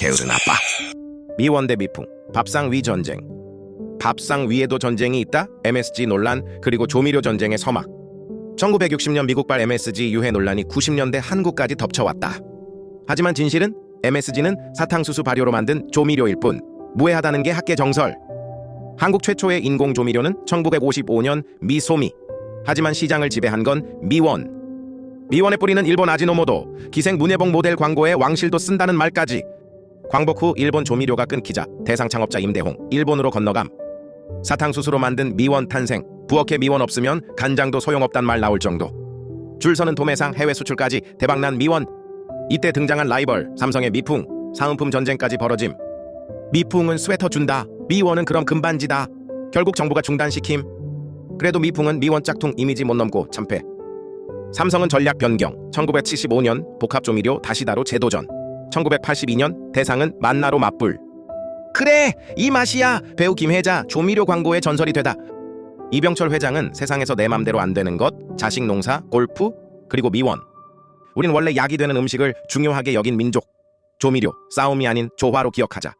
게으른 아빠. 미원 대 미풍, 밥상 위 전쟁. 밥상 위에도 전쟁이 있다? MSG 논란 그리고 조미료 전쟁의 서막. 1960년 미국발 MSG 유해 논란이 90년대 한국까지 덮쳐왔다. 하지만 진실은 MSG는 사탕수수 발효로 만든 조미료일 뿐 무해하다는 게 학계 정설. 한국 최초의 인공 조미료는 1955년 미소미. 하지만 시장을 지배한 건 미원. 미원에 뿌리는 일본 아지노모도, 기생 문예봉 모델 광고에 왕실도 쓴다는 말까지. 광복 후 일본 조미료가 끊기자 대상 창업자 임대홍 일본으로 건너감. 사탕수수로 만든 미원 탄생. 부엌에 미원 없으면 간장도 소용없단 말 나올 정도. 줄 서는 도매상 해외 수출까지 대박난 미원. 이때 등장한 라이벌 삼성의 미풍 사은품 전쟁까지 벌어짐. 미풍은 스웨터 준다. 미원은 그럼 금반지다. 결국 정부가 중단시킴. 그래도 미풍은 미원 짝퉁 이미지 못 넘고 참패. 삼성은 전략 변경. 1975년 복합 조미료 다시다로 재도전. 1982년 대상은 만나로 맞불. 그래 이 맛이야 배우 김혜자 조미료 광고의 전설이 되다. 이병철 회장은 세상에서 내 맘대로 안 되는 것 자식 농사 골프 그리고 미원. 우린 원래 약이 되는 음식을 중요하게 여긴 민족. 조미료 싸움이 아닌 조화로 기억하자.